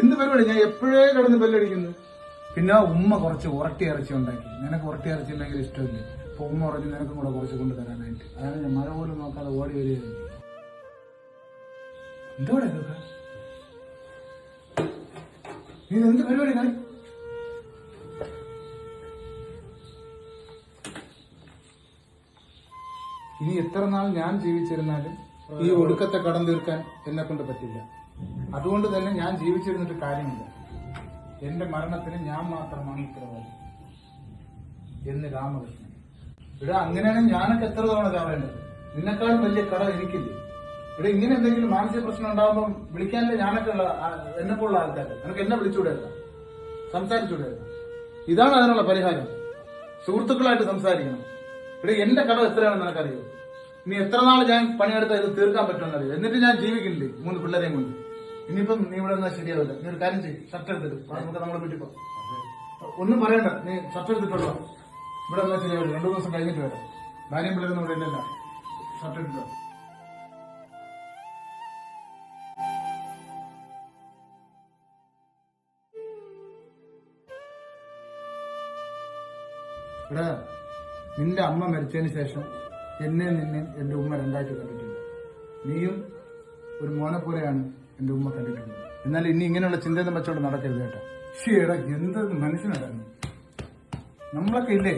എന്ത് പരിപാടി? ഞാൻ എപ്പോഴേ കിടന്ന് ബെല്ലടിക്കുന്നു? പിന്നെ ഉമ്മ കുറച്ച് ഉറട്ടി ഇറച്ചി ഉണ്ടാക്കി. നിനക്ക് ഉറട്ടി ഇറച്ചി ഭയങ്കര ഇഷ്ടമില്ലേ? അപ്പൊ ഉമ്മ പറഞ്ഞു നിനക്കും കൂടെ കുറച്ച് കൊണ്ട് തരാനായിട്ട്. അതാണ് ഞാൻ മഴ പോലും നോക്കാതെ ഓടി വരികയായിരുന്നു എന്തോടെ നീ എന്ത് പരിപാടി കാണി ഇനി എത്ര നാൾ ഞാൻ ജീവിച്ചിരുന്നാലും ഈ ഒടുക്കത്തെ കടം തീർക്കാൻ എന്നെ കൊണ്ട് പറ്റില്ല. അതുകൊണ്ട് തന്നെ ഞാൻ ജീവിച്ചിരുന്നിട്ട് കാര്യമില്ല. എന്റെ മരണത്തിന് ഞാൻ മാത്രമാണ് ഉത്തരവാദി എന്ന് രാമകൃഷ്ണൻ. ഇവിടെ അങ്ങനെയാണെങ്കിൽ ഞാനൊക്കെ എത്ര തവണ ചാവേണ്ടത് നിന്നെക്കാളും വലിയ കടം എനിക്കില്ലേ? ഇവിടെ ഇങ്ങനെ എന്തെങ്കിലും മാനസിക പ്രശ്നം ഉണ്ടാകുമ്പോൾ വിളിക്കാനല്ലേ ഞാനൊക്കെ ഉള്ള എന്നെ പോലുള്ള ആൾക്കാർ നിനക്ക് എന്നെ വിളിച്ചുകൂടെയല്ല സംസാരിച്ചുകൂടെയല്ല ഇതാണ് അതിനുള്ള പരിഹാരം. സുഹൃത്തുക്കളായിട്ട് സംസാരിക്കണം. ഇവിടെ എന്റെ കടം എത്രയാണെന്ന് നിനക്കറിയോ? ഇനി എത്ര നാൾ ഞാൻ പണിയെടുത്ത ഇത് തീർക്കാൻ പറ്റുമെന്നറിയോ എന്നിട്ട് ഞാൻ ജീവിക്കില്ലേ? മൂന്ന് പിള്ളേരെയും കൊണ്ട്. ഇനിയിപ്പം നീ ഇവിടെ നിന്നാൽ ശരിയാവില്ല. നീ ഒരു കാര്യം ചെയ്യും. ഷർട്ട് എടുത്തിട്ട് നമുക്ക് നമ്മളെ വീട്ടിൽ പോകാം ഒന്നും പറയണ്ട. നീ ഷർട്ട് എടുത്തിട്ടുള്ള? ഇവിടെ നിന്നാൽ ശരിയാവില്ല. രണ്ടു ദിവസം കഴിഞ്ഞിട്ട് വരാം. ഭാര്യയും പിള്ളേരൊന്നും ഇവിടെ ഇല്ലല്ല. ഷർട്ട് എടുത്തിട്ട്? നിന്റെ അമ്മ മരിച്ചതിന് ശേഷം എന്നെ നിന്നെ എന്റെ ഉമ്മ രണ്ടാക്കി കണ്ടിട്ടുണ്ട്. നീയും ഒരു മോനെ പോലെയാണ് എന്റെ ഉമ്മ കണ്ടിട്ടുള്ളത് എന്നാൽ ഇനി ഇങ്ങനെയുള്ള ചിന്തയൊന്നും വെച്ചോണ്ട് നടക്കരുത് കേട്ടോ. ശരി എന്ത് മനസ്സിനടങ്ങും നമ്മളൊക്കെ ഇല്ലേ?